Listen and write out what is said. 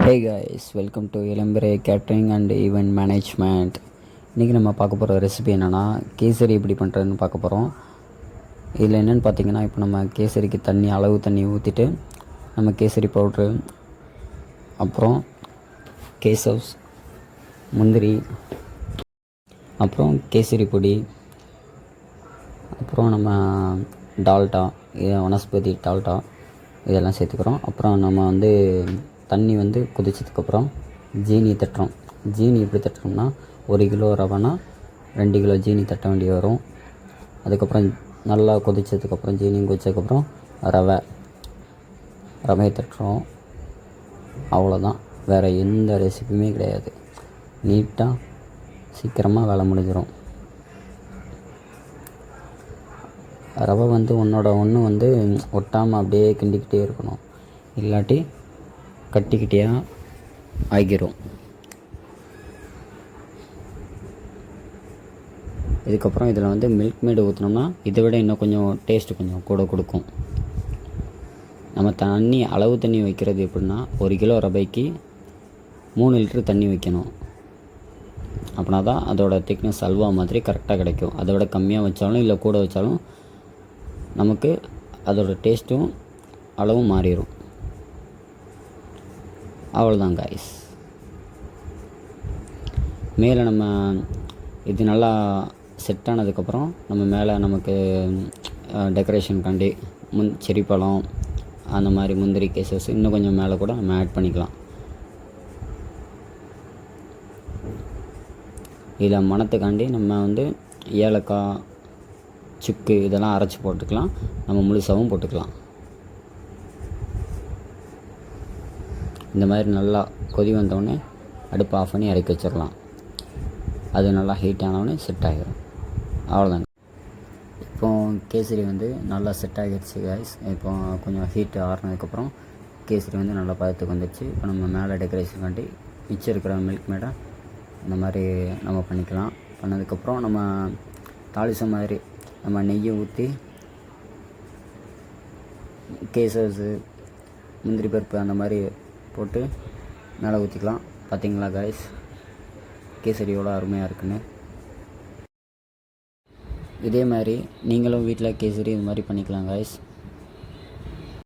Hey guys welcome to Ilampirai catering and event management இன்றைக்கி நம்ம பார்க்க போகிற ரெசிபி என்னென்னா கேசரி எப்படி பண்ணுறதுன்னு பார்க்க போகிறோம் இதில் என்னென்னு பார்த்தீங்கன்னா இப்போ நம்ம கேசரிக்கு தண்ணி அளவு தண்ணி ஊற்றிட்டு நம்ம கேசரி பவுட்ரு அப்புறம் கேசவ்ஸ் முந்திரி அப்புறம் கேசரி பொடி அப்புறம் நம்ம டால்டா வனஸ்பதி டால்டா இதெல்லாம் சேர்த்துக்கிறோம். அப்புறம் நம்ம வந்து தண்ணி வந்து கொதிச்சதுக்கப்புறம் ஜீனி தட்டுறோம். ஜீனி எப்படி தட்டுறோம்னா ஒரு கிலோ ரவைனா ரெண்டு கிலோ ஜீனி தட்ட வேண்டி வரும். அதுக்கப்புறம் நல்லா கொதிச்சதுக்கப்புறம் ஜீனி கொதிச்சதுக்கப்புறம் ரவை. ரவையை தட்டுறோம். அவ்வளோதான் வேறு எந்த ரெசிபியுமே கிடையாது. நீட்டாக சீக்கிரமாக வேலை முடிஞ்சிடும் ரவை வந்து ஒன்றோட ஒன்று வந்து ஒட்டாமல் அப்படியே கிண்டிக்கிட்டே இருக்கணும். இல்லாட்டி கட்டிக்கிட்டே ஆகிரும். இதுக்கப்புறம் இதில் வந்து மில்க் மேடு ஊற்றினோம்னா இதை விட இன்னும் கொஞ்சம் டேஸ்ட்டு கொஞ்சம் கூட கொடுக்கும். நம்ம தண்ணி அளவு தண்ணி வைக்கிறது எப்படின்னா ஒரு கிலோ ரவைக்கு மூணு லிட்டர் தண்ணி வைக்கணும். அப்படின்னா தான் அதோட திக்னஸ் அல்வா மாதிரி கரெக்டாக கிடைக்கும். அதை விட கம்மியாக வச்சாலும் இல்லை கூட வச்சாலும் நமக்கு அதோட டேஸ்ட்டும் அளவும் மாறிடும் அவ்வளோதான் காய்ஸ் மேலே நம்ம இது நல்லா செட் ஆனதுக்கப்புறம் நம்ம மேலே நமக்கு டெக்கரேஷனுக்காண்டி முந் செரி பழம் அந்த மாதிரி முந்திரி கேசஸ் இன்னும் கொஞ்சம் மேலே கூட நம்ம ஆட் பண்ணிக்கலாம். இதில் மணத்துக்காண்டி நம்ம வந்து ஏலக்காய் சுக்கு இதெல்லாம் அரைச்சி போட்டுக்கலாம். நம்ம முழுசாகவும் போட்டுக்கலாம். இந்த மாதிரி நல்லா கொதி வந்தோடனே அடுப்பு ஆஃப் பண்ணி இறக்கி வச்சிடலாம். அது நல்லா ஹீட் ஆனவுடனே செட் ஆகிடும் அவ்வளோதாங்க இப்போ கேசரி வந்து நல்லா செட் ஆகிடுச்சு கைஸ் இப்போ கொஞ்சம் ஹீட் ஆறுனதுக்கப்புறம் கேசரி வந்து நல்லா பதத்துக்கு வந்துடுச்சு இப்போ நம்ம மேலே டெக்கரேஷன் காண்டி மிச்சம் இருக்கிற மில்க் மேடை இந்த மாதிரி நம்ம பண்ணிக்கலாம். பண்ணதுக்கப்புறம் நம்ம தாளிசம் மாதிரி நம்ம நெய்யை ஊற்றி கேசர்ஸு முந்திரி பருப்பு அந்த மாதிரி போட்டு மேலே ஊற்றிக்கலாம். பார்த்தீங்களா காய்ஸ் கேசரி எவ்வளோ அருமையாக இருக்குன்னு. இதே மாதிரி நீங்களும் வீட்டில் கேசரி இது மாதிரி பண்ணிக்கலாம் காய்ஸ்